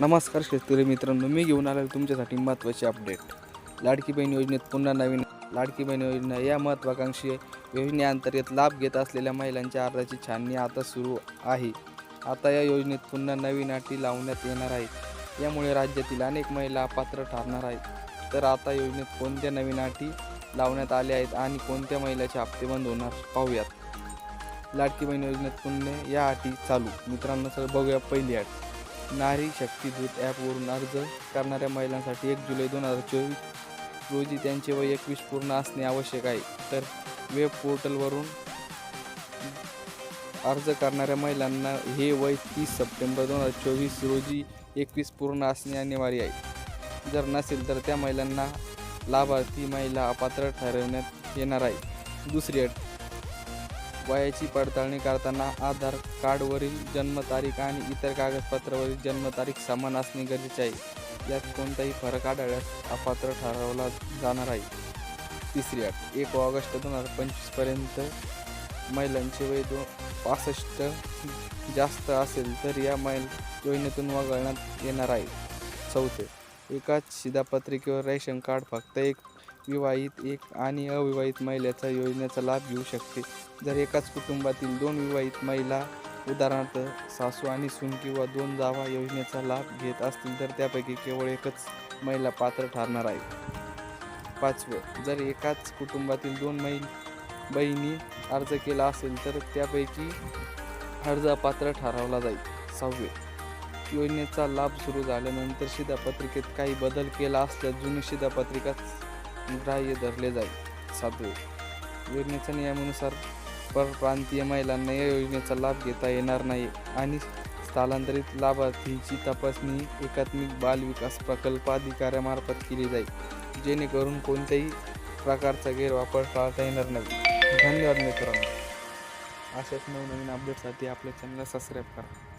नमस्कार शेतकरी मित्रांनो मी घेऊन आलेलो तुमच्यासाठी महत्त्वाचे अपडेट लाडकी बहीण योजनेत पुन्हा नवीन लाडकी बहीण योजना या महत्त्वाकांक्षी योजनेअंतर्गत लाभ घेत असलेल्या महिलांच्या अर्जाची छाननी आता सुरू आहे. आता या योजनेत पुन्हा नवीन अटी लावण्यात येणार आहेत. यामुळे राज्यातील अनेक महिला अपात्र ठरणार आहेत. तर आता योजनेत कोणत्या नवीन अटी लावण्यात आल्या आहेत आणि कोणत्या महिलाचे हप्ते बंद होणार पाहूयात. लाडकी बहीण योजनेत पुन्हा या अटी चालू. मित्रांनो सर बघूया पहिली अट. नारी शक्ती दूत ॲपवरून अर्ज करणाऱ्या महिलांसाठी एक जुलै दोन हजार चोवीस रोजी त्यांचे वय एकवीस पूर्ण असणे आवश्यक आहे. तर वेब पोर्टलवरून अर्ज करणाऱ्या महिलांना हे वय तीस सप्टेंबर दोन हजार चोवीस रोजी एकवीस पूर्ण असणे अनिवार्य आहे. जर नसेल तर त्या महिलांना लाभार्थी महिला अपात्र ठरवण्यात येणार आहे. दुसरी अट वयाची पडताळणी करताना आधार कार्डवरील जन्मतारीख आणि इतर कागदपत्रावरील जन्मतारीख समान असणे गरजेचे आहे. यात कोणताही फरक आढळल्यास अपात्र ठरवला जाणार आहे. तिसरी अट एक ऑगस्ट दोन हजार पंचवीसपर्यंत महिलांचे वय दो पासष्ट जास्त असेल तर या मैल योजनेतून वगळण्यात येणार आहे. चौथे एकाच शिधापत्रिकेवर रेशन कार्ड फक्त एक विवाहित एक आणि अविवाहित महिलेचा योजनेचा लाभ घेऊ शकते. जर एकाच कुटुंबातील दोन विवाहित महिला उदाहरणार्थ सासू आणि सून किंवा दोन जावा योजनेचा लाभ घेत असतील तर त्यापैकी केवळ एकच महिला पात्र ठरणार आहे. पाचवं जर एकाच कुटुंबातील दोन मै बहिणी अर्ज केला असेल तर त्यापैकी अर्ज पात्र ठरवला जाईल. सहावे योजनेचा लाभ सुरू झाल्यानंतर शिधापत्रिकेत काही बदल केला असल्यास जुनी शिधापत्रिका ग्राह्य धरले जाईल. सातवे योजनेच्या नियमानुसार परप्रांतीय महिलांना या योजनेचा लाभ घेता येणार नाही आणि स्थलांतरित लाभार्थीची तपासणी एकात्मिक बाल विकास प्रकल्प अधिकाऱ्यामार्फत केली जाईल जेणेकरून कोणत्याही प्रकारचा गैरवापर टाळता येणार नाही. धन्यवाद मित्रांनो. अशाच नवनवीन अपडेटसाठी आपल्या चॅनलला सबस्क्राईब करा.